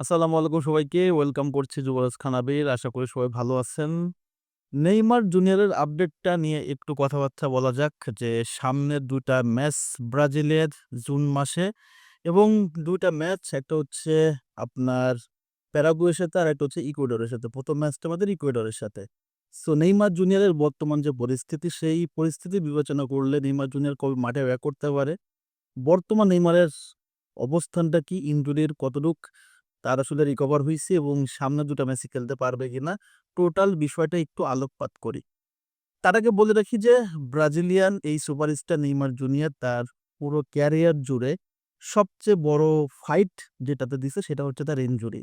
আসসালামু আলাইকুম সবাইকে। ওয়েলকাম করছি যুবরাজ খান আবির। আশা করি সবাই ভালো আছেন। নেইমার জুনিয়রের আপডেটটা নিয়ে একটু কথাবার্তা বলা যাক যে সামনের দুটা ম্যাচ ব্রাজিলের জুন মাসে এবং ২ টা ম্যাচ, একটা হচ্ছে আপনার প্যারাগুয়ের সাথে আর একটা হচ্ছে ইকুয়েডরের সাথে। প্রথম ম্যাচটা আমাদের ইকুয়েডরের সাথে। সো নেইমার জুনিয়রের বর্তমান যে পরিস্থিতি, সেই পরিস্থিতি বিবেচনা করলে নেইমার জুনিয়র কবে মাঠে ব্যাক করতে পারে? বর্তমান নেইমারের অবস্থানটা কি? ইনজুরির কতটুক তার আসলে রিকভার হয়েছে এবং সামনের ২ টা ম্যাচে খেলতে পারবে কিনা? টোটাল বিষয়টা একটু আলোকপাত করি। তার আগে বলে রাখি যে ব্রাজিলিয়ান এই সুপারস্টার নেইমার জুনিয়র তার পুরো ক্যারিয়ার জুড়ে সবচেয়ে বড় ফাইট যেটাতে দিছে সেটা হচ্ছে তার ইনজুরি।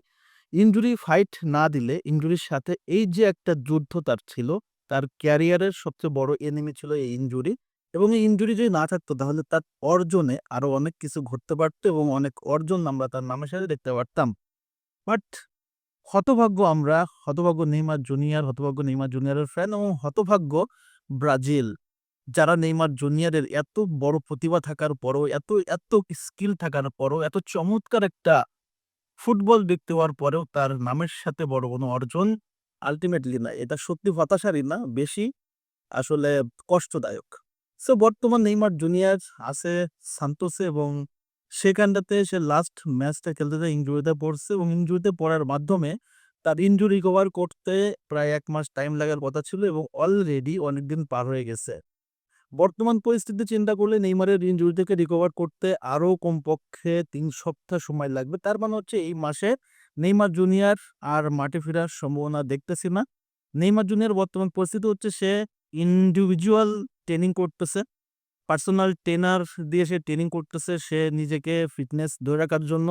ইনজুরি ফাইট না দিলে ইনজুরির সাথে এই যে একটা যুদ্ধ তার ছিল, তার ক্যারিয়ারের সবচেয়ে বড় এনিমি ছিল এই ইনজুরি এবং এই ইনজুরি যদি না থাকতো তাহলে তার অর্জনে আরও অনেক কিছু ঘটতে পারতো এবং অনেক অর্জন আমরা তার নামের সাথে দেখতে পারতাম। বাট হতভাগ্য আমরা, হতভাগ্য নেইমার জুনিয়র, হতভাগ্য নেইমার জুনিয়রের ফ্যান এবং হতভাগ্য ব্রাজিল। যারা নেইমার জুনিয়রের এত বড় প্রতিভা থাকার পরও, এত, এত স্কিল থাকার পরও, এত চমৎকার একটা ফুটবল দেখতে হওয়ার পরেও তার নামের সাথে বড় কোনো অর্জন আলটিমেটলি না এটা সত্যি হতাশারই না, বেশি আসলে কষ্টদায়ক। সো বর্তমান নেইমার জুনিয়র আছে সান্তোসে এবং সেখানটাতে সে লাস্ট ম্যাচটা খেলতে যেয়ে ইনজুরিতে পড়ছে এবং ইনজুরিতে পড়ার মাধ্যমে তার ইনজুরি রিকভার করতে প্রায় এক মাস টাইম লাগার কথা ছিল এবং অলরেডি অনেকদিন পার হয়ে গেছে। বর্তমান পরিস্থিতি চিন্তা করলে নেইমারের ইনজুরি থেকে রিকভার করতে আরও কমপক্ষে তিন সপ্তাহ সময় লাগবে। তার মানে হচ্ছে এই মাসে নেইমার জুনিয়র আর মাঠে ফেরার সম্ভাবনা দেখতেছি না। নেইমার জুনিয়র বর্তমান পরিস্থিতি হচ্ছে সে ইন্ডিভিজুয়াল ট্রেনিং করতেছে। পার্সোনাল ট্রেনার দিয়ে সে ট্রেনিং করতেছে। সে নিজেকে ফিটনেস ধরে রাখার জন্য।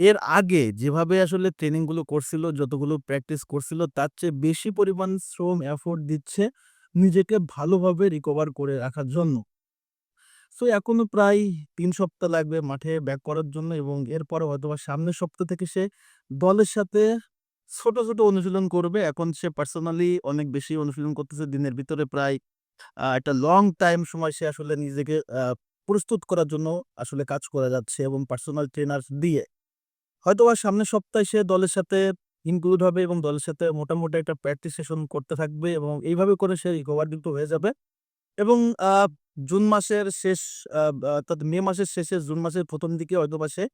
এর আগে যেভাবে আসলে ট্রেনিংগুলো করছিল, যতগুলো প্র্যাকটিস করছিল তার চেয়ে বেশি পরিমাণ শ্রম এফোর্ট দিচ্ছে নিজেকে ভালোভাবে রিকভার করে রাখার জন্য। সো এখনও প্রায় তিন সপ্তাহ লাগবে মাঠে ব্যাক করার জন্য এবং এরপরে হয়তোবা সামনের সপ্তাহ থেকে সে দলের সাথে ছোট, ছোট অনুশীলন করবে। এখন সে পার্সোনালি অনেক বেশি অনুশীলন করতেছে। দিনের ভিতরে প্রায় একটা লং টাইম সময় সে আসলে নিজেকে প্রস্তুত করার জন্য আসলে কাজ করে যাচ্ছে এবং পার্সোনাল ট্রেনার দিয়ে। হয়তোবা সামনের সপ্তাহে সে দলের সাথে ইনক্লুড হবে এবং দলের সাথে মোটামুটি একটা প্র্যাকটিস সেশন করতে থাকবে এবং এইভাবে করে সে রিকভার কিন্তু হয়ে যাবে এবং জুন মাসের শেষ বা অর্থাৎ মে মাসের শেষে জুন মাসের প্রথম দিকে হয়তোবা সে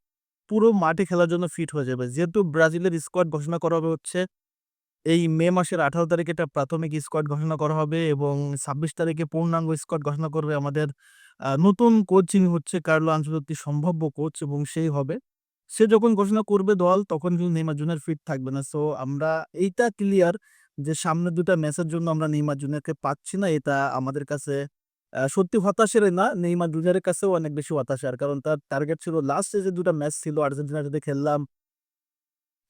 পুরো মাঠে খেলার জন্য ফিট হয়ে যাবে। যেহেতু ব্রাজিলের স্কোয়াড ঘোষণা করা হচ্ছে এই মে মাসের ১৮ তারিখে একটা প্রাথমিক স্কোয়াড ঘোষণা করা হবে এবং ২৬ তারিখে পূর্ণাঙ্গ স্কোয়াড ঘোষণা করবে আমাদের নতুন কোচ হচ্ছে কার্লো আনচেলত্তি সম্ভাব্য কোচ এবং সেই হবে। সে যখন ঘোষণা করবে দল তখন কিন্তু নেইমার জুনিয়র ফিট থাকবে না। সো আমরা এইটা ক্লিয়ার যে সামনের দুটা ম্যাচের জন্য আমরা নেইমার জুনিয়রকে পাচ্ছি না। এটা আমাদের কাছে সত্যি হতাশারই না, নেইমার জুনিয়রের কাছেও অনেক বেশি হতাশার। কারণ তার টার্গেট ছিল লাস্ট যে দুটা ম্যাচ ছিল আর্জেন্টিনার সাথে খেললাম।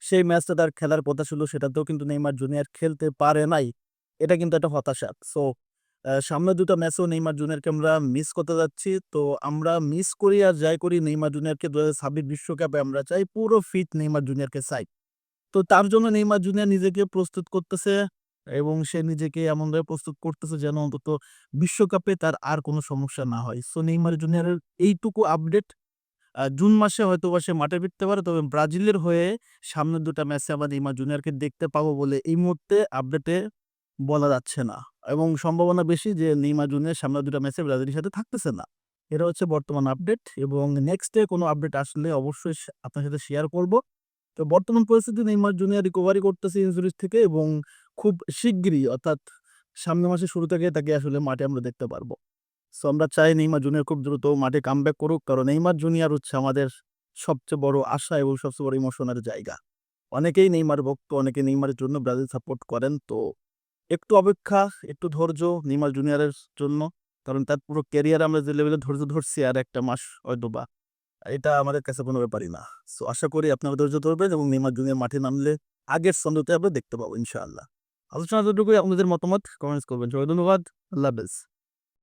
সেই ম্যাচটা তার খেলার কথা ছিল সেটাতেও কিন্তু নেইমার জুনিয়র খেলতে পারে নাই। এটা কিন্তু একটা হতাশা। সো আ সামনের ২ টা ম্যাচেও নেইমার জুনিয়রকে আমরা মিস করতে যাচ্ছি। তো আমরা মিস করি আর যাই করি নেইমার জুনিয়রকে ২০২৬ বিশ্বকাপে আমরা চাই, পুরো ফিট নেইমার জুনিয়রকে চাই। তো তার জন্য নেইমার জুনিয়র নিজেকে প্রস্তুত করতেছে এবং সে নিজেকে এমনভাবে প্রস্তুত করতেছে যেন অন্তত বিশ্বকাপে তার আর কোনো সমস্যা না হয়। সো, নেইমার জুনিয়রের এইটুকু আপডেট। জুন মাসে হয়তোবা সে মাঠে ফিরতে পারে। তবে ব্রাজিলের হয়ে সামনের দুটা ম্যাচে আমরা নেইমার জুনিয়রকে দেখতে পাবো বলে এই মুহূর্তে আপডেটে বলা যাচ্ছে না এবং সম্ভাবনা বেশি যে নেইমার জুনিয়র সামনের দুটা ম্যাচে ব্রাজিলের সাথে থাকতেছে না। এটা হচ্ছে বর্তমান আপডেট এবং নেক্সট ডে কোনো আপডেট আসলে অবশ্যই আপনার সাথে শেয়ার করব। তো বর্তমান পরিস্থিতি, নেইমার জুনিয়র রিকভারি করতেছে ইনজুরিজ থেকে এবং খুব শিগগিরই অর্থাৎ সামনের মাসের শুরু থেকে তাকে আসলে মাঠে আমরা দেখতে পারব। সো আমরা চাই নেইমার জুনিয়র খুব দ্রুত মাঠে কামব্যাক করুক। কারণ নেইমার জুনিয়র হচ্ছে আমাদের সবচেয়ে বড় আশা এবং সবচেয়ে বড় ইমোশনের জায়গা। অনেকেই নেইমার ভক্ত, অনেকে নেইমারের জন্য ব্রাজিল সাপোর্ট করেন। তো একটু অপেক্ষা, একটু ধৈর্য নেইমার জুনিয়রের জন্য। কারণ তার পুরো ক্যারিয়ারে আমরা যে লেভেলে ধৈর্য ধরছি আর একটা মাস হয়তো বা এটা আমাদের কাছে কোনো ব্যাপারই না। সো আশা করি আপনারা ধৈর্য ধরবেন এবং নেইমার জুনিয়র মাঠে নামলে আগের ছন্দতে আমরা দেখতে পাবো ইনশাআল্লাহ। আলোচনা এতটুকুই আপনাদের মতামত কমেন্টস করবেন। সবাই ধন্যবাদ। আল্লাহ হাফেজ।